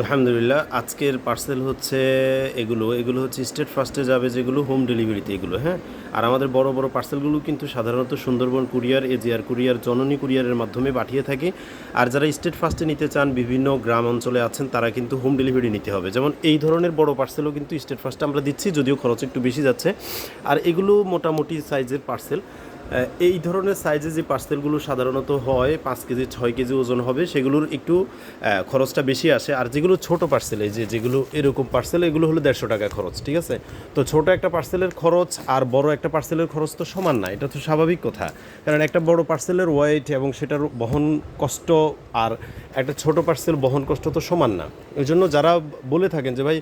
আলহামদুলিল্লাহ, আজকের পার্সেল হচ্ছে এগুলো। এগুলো হচ্ছে স্টেট ফার্স্টে যাবে যেগুলো হোম ডেলিভারিতে এগুলো হ্যাঁ? আর আমাদের বড় বড় পার্সেলগুলো কিন্তু সাধারণত সুন্দরবন কুরিয়ার এজিআর কুরিয়ার জননী কুরিয়ারের মাধ্যমে পাঠিয়ে থাকে। আর যারা স্টেট ফার্স্টে নিতে চান, বিভিন্ন গ্রাম অঞ্চলে আছেন, তারা কিন্তু হোম ডেলিভারি নিতে হবে। যেমন এই ধরনের বড় পার্সেলও কিন্তু স্টেট ফার্স্টে আমরা দিচ্ছি, যদিও খরচ একটু বেশি যাচ্ছে। আর এগুলো মোটামুটি সাইজের পার্সেল এই ধরনের সাইজে যে পার্সেলগুলো সাধারণত হয়, পাঁচ কেজি, ছয় কেজি ওজন হবে, সেগুলোর একটু খরচটা বেশি আসে। আর যেগুলো ছোট পার্সেল এই যে যেগুলো এরকম পার্সেল এগুলো হলো দেড়শো টাকা খরচ, ঠিক আছে? তো ছোট একটা পার্সেলের খরচ আর বড় একটা পার্সেলের খরচ তো সমান না, এটা তো স্বাভাবিক কথা। কারণ একটা বড় পার্সেলের ওয়েট এবং সেটার বহন কষ্ট আর একটা ছোট পার্সেল বহন কষ্ট তো সমান না। এই জন্য যারা বলে থাকেন যে, ভাই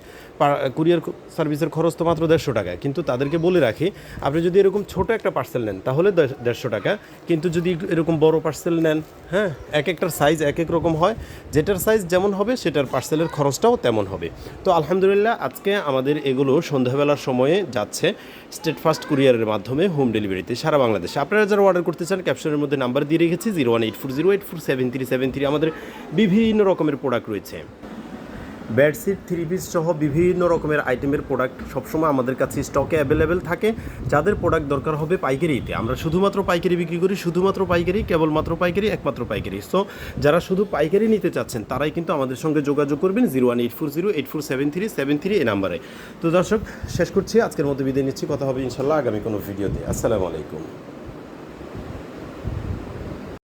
কুরিয়ার সার্ভিসের খরচ তো মাত্র দেড়শো টাকা কিন্তু তাদেরকে বলে রাখি, আপনি যদি এরকম ছোট একটা পার্সেল নেন, তাহলে দেড়শো টাকা। কিন্তু যদি এরকম বড় পার্সেল নেন হ্যাঁ এক একটার সাইজ এক এক রকম হয়, যেটার সাইজ যেমন হবে, সেটার পার্সেলের খরচটাও তেমন হবে। তো আলহামদুলিল্লাহ, আজকে আমাদের এগুলো সন্ধ্যাবেলার সময়ে যাচ্ছে স্টেট ফাস্ট কুরিয়ারের মাধ্যমে হোম ডেলিভারিতে সারা বাংলাদেশে। আপনারা যারা অর্ডার করতে চান ক্যাপশনের মধ্যে নাম্বার দিয়ে রেখেছি zero one eight four zero eight four seven three seven three আমাদের বিভিন্ন রকমের প্রোডাক্ট রয়েছে। বেডশিট থ্রি পিস সহ বিভিন্ন রকমের আইটেমের প্রোডাক্ট সবসময় আমাদের কাছে স্টকে অ্যাভেলেবেল থাকে। যাদের প্রোডাক্ট দরকার হবে পাইকারিতে আমরা শুধুমাত্র পাইকারি বিক্রি করি, শুধুমাত্র পাইকারি, কেবলমাত্র পাইকারি, একমাত্র পাইকারি। সো যারা শুধু পাইকারি নিতে চাচ্ছেন, তারাই কিন্তু আমাদের সঙ্গে যোগাযোগ করবেন zero one eight four zero, eight four seven three seven three, এই নাম্বারে। তো দর্শক, শেষ করছি, আজকের মতো বিদায় নিচ্ছি। কথা হবে ইনশাল্লাহ আগামী কোনো ভিডিওতে। আসসালামু আলাইকুম।